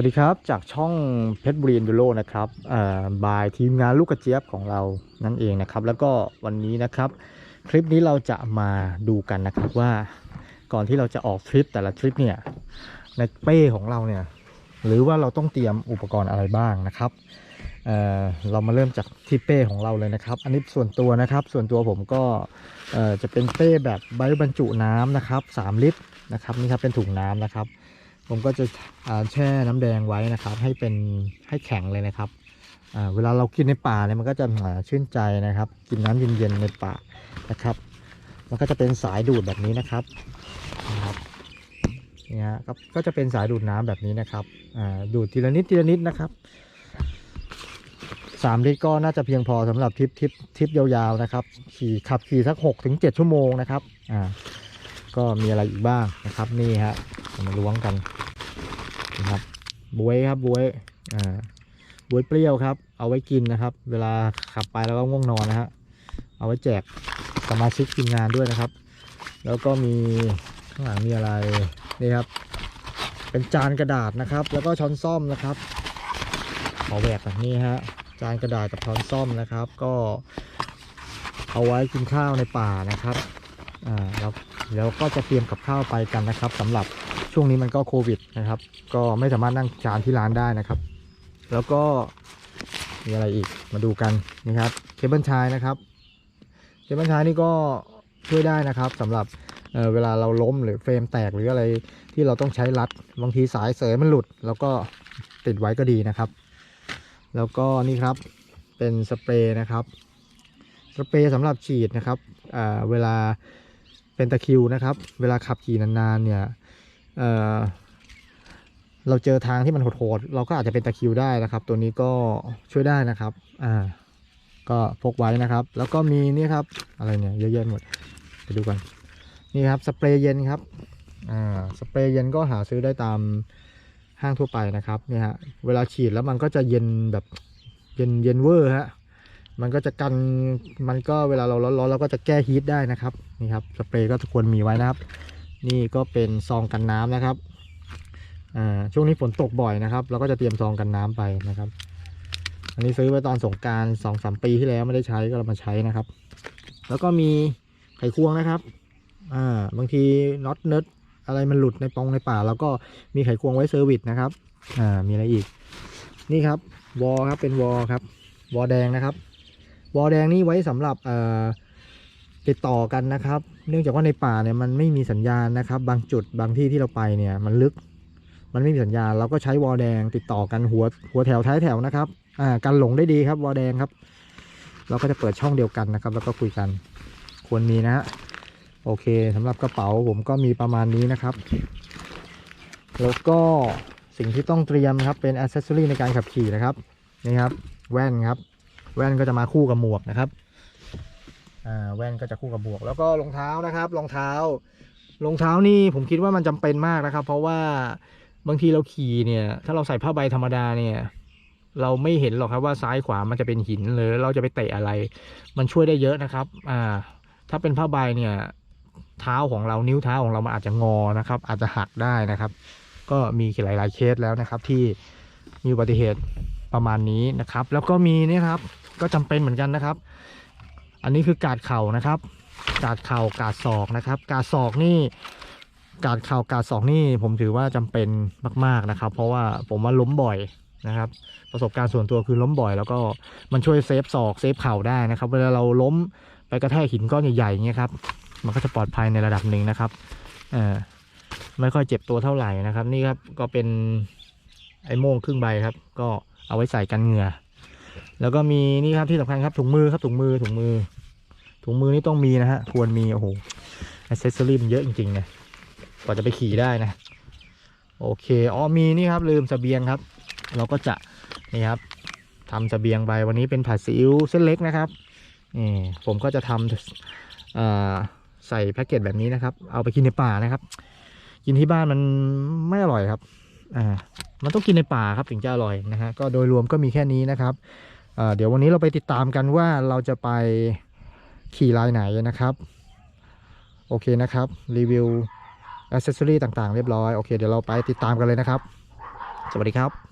วัสดีครับ จากช่องเพชรบุรีนดูโรนะครับบายทีมงานลูกกระเจี๊ยบของเรานั่นเองนะครับ แล้วก็วันนี้นะครับ คลิปนี้เราจะมาดูกันนะครับว่าก่อนที่เราจะออกทริปแต่ละทริปเนี่ยในเป้ของเราเนี่ยหรือว่าเราต้องเตรียมอุปกรณ์อะไรบ้างนะครับเเรามาเริ่มจากที่เป้ของเราเลยนะครับ อันนี้ส่วนตัวนะครับ ส่วนตัวผมก็จะเป็นเป้แบบใบบรรจุน้ำนะครับ 3 ลิตรนะครับนี่ครับเป็นถุงน้ำนะครับ ผมก็จะแช่น้ำแดงไว้นะครับ ให้เป็นให้แข็งเลยนะครับเวลาเรากินในป่าเนี่ยมันก็จะชื่นใจนะครับ กินน้ำเย็นๆในป่านะครับ มันก็จะเป็นสายดูดแบบนี้นะครับนะครับนี่ฮะก็จะเป็นสายดูดน้ำแบบนี้นะครับดูดทีละนิดทีละนิดนะครับสามลิตรก็น่าจะเพียงพอสำหรับทริปทริปทริปยาวๆนะครับ ขี่ขับขี่สักหกถึงเจ็ดชั่วโมงนะครับอ่าก็มีอะไรอีกบ้างนะครับนี่ฮะ มาล้วงกันนะครับบวยครับบวยอ่าบวยเปรี้ยวครับ เอาไว้กินนะครับ เวลาขับไปแล้วก็ง่วงนอนนะฮะเอาไว้แจกสมาชิกทีมงานด้วยนะครับ แล้วก็มีข้างหลังมีอะไรนี่ครับ เป็นจานกระดาษนะครับ แล้วก็ช้อนซ่อมนะครับขอแหวกแบบนี้ฮะจานกระดาษกับช้อนซ่อมนะครับ ก็เอาไว้กินข้าวในป่านะครับอ่าแล้วแล้วก็จะเตรียมกับข้าวไปกันนะครับสำหรับ ช่วงนี้มันก็โควิดนะครับ ก็ไม่สามารถนั่งจานที่ร้านได้นะครับ แล้วก็มีอะไรอีกมาดูกันนี่ครับเคเบิลชายนะครับเคเบิลชายนี่ก็ช่วยได้นะครับสำหรับเออเวลาเราล้มหรือเฟรมแตกหรืออะไรที่เราต้องใช้รัดบางทีสายเสยมันหลุด แล้วก็ติดไว้ก็ดีนะครับ แล้วก็นี่ครับเป็นสเปรย์นะครับสเปรย์สำหรับฉีดนะครับอ่าเวลาเป็นตะคิวนะครับ เวลาขับขี่นานๆเนี่ย เอ่อเราเจอทางที่มันโหดๆเราก็อาจจะเป็นตะคิวได้นะครับ ตัวนี้ก็ช่วยได้นะครับ อ่า ก็พกไว้นะครับ แล้วก็มีนี่ครับ อะไรเนี่ยเยอะแยะหมด ไปดูกันนี่ครับสเปรย์เย็นครับ อ่า สเปรย์เย็นก็หาซื้อได้ตามห้างทั่วไปนะครับเนี่ยฮะ เวลาฉีดแล้วมันก็จะเย็นแบบเย็นเย็นเวอร์ฮะ มันก็จะกัน มันก็เวลาเราร้อนๆเราก็จะแก้ฮีทได้นะครับ นี่ครับ สเปรย์ก็ควรมีไว้นะครับ นี่ก็เป็นซองกันน้ำนะครับอ่าช่วงนี้ฝนตกบ่อยนะครับ เราก็จะเตรียมซองกันน้ำไปนะครับ อันนี้ซื้อไว้ตอนสงการสองสามปีที่แล้วไม่ได้ใช้ก็เรามาใช้นะครับ แล้วก็มีไขควงนะครับอ่าบางทีน็อตเนิร์ดอะไรมันหลุดในปองในป่าเราก็มีไขควงไว้เซอร์วิสนะครับอ่ามีอะไรอีก นี่ครับวอครับเป็นวอครับวอแดงนะครับวอแดงนี่ไว้สำหรับเอ่อ ติดต่อกันนะครับ เนื่องจากว่าในป่าเนี่ยมันไม่มีสัญญาณนะครับ บางจุดบางที่ที่เราไปเนี่ย มันลึก มันไม่มีสัญญาณ เราก็ใช้วอลแดง ติดต่อกันหัวหัวแถวท้ายแถวนะครับอ่ากันหลงได้ดีครับวอลแดงครับ เราก็จะเปิดช่องเดียวกันนะครับ แล้วก็คุยกันควรมีนะฮะโอเคสำหรับกระเป๋าผมก็มีประมาณนี้นะครับ แล้วก็สิ่งที่ต้องเตรียมครับเป็นอ c เซสซอรีในการขับขี่นะครับนี่ครับ แว่นครับ แว่นก็จะมาคู่กับหมวกนะครับ แว่นก็จะคู่กับหมวก แล้วก็รองเท้านะครับรองเท้ารองเท้านี่ผมคิดว่ามันจำเป็นมากนะครับ เพราะว่าบางทีเราขี่เนี่ย ถ้าเราใส่ผ้าใบธรรมดาเนี่ย เราไม่เห็นหรอกครับว่าซ้ายขวามันจะเป็นหินหรือเราจะไปเตะอะไร มันช่วยได้เยอะนะครับ อ่า ถ้าเป็นผ้าใบเนี่ย เท้าของเรานิ้วเท้าของเรามันอาจจะงอนะครับ อาจจะหักได้นะครับ ก็มีหลาย ๆ เคสแล้วนะครับ ที่มีอุบัติเหตุประมาณนี้นะครับ แล้วก็มีนี่ครับ ก็จำเป็นเหมือนกันนะครับ อันนี้คือกาดเข่านะครับ กาดเข่ากาดศอกนะครับ กาดศอกนี่กาดเข่ากาดศอกนี่ผมถือว่าจำเป็นมาก ๆนะครับ เพราะว่าผมว่าล้มบ่อยนะครับ ประสบการณ์ส่วนตัวคือล้มบ่อย แล้วก็มันช่วยเซฟศอกเซฟเข่าได้นะครับ เวลาเราล้มไปกระแทกหินก้อนใหญ่ๆอย่างเงี้ยครับมันก็จะปลอดภัยในระดับหนึ่งนะครับเออไม่ค่อยเจ็บตัวเท่าไหร่นะครับ นี่ครับก็เป็นไอ้โม่งครึ่งใบครับ ก็เอาไว้ใส่กันเหงื่อ แล้วก็มีนี่ครับที่สำคัญครับถุงมือครับถุงมือถุงมือ ถุงมือนี่ต้องมีนะฮะควรมีโอ้โหอ c เซสซอรี่มันเยอะจริงๆนะกว่าจะไปขี่ได้นะ โอเคอ๋อมีนี่ครับลืมสเสบียงครับ เราก็จะนี่ครับทำเสบียงไปวันนี้เป็นผัดซีอิ๊วเส้นเล็กนะครับนี่ผมก็จะทำเอ่อใส่แพ็กเกจแบบนี้นะครับ เอาไปกินในป่านะครับ กินที่บ้านมันไม่อร่อยครับอ่ามันต้องกินในป่าครับถึงจะอร่อยนะฮะก็โดยรวมก็มีแค่นี้นะครับ เดี๋ยววันนี้เราไปติดตามกันว่าเราจะไปขี่ลายไหนนะครับ โอเคนะครับ รีวิวอุปกรณ์ต่างๆ เรียบร้อย โอเค เดี๋ยวเราไปติดตามกันเลยนะครับ สวัสดีครับ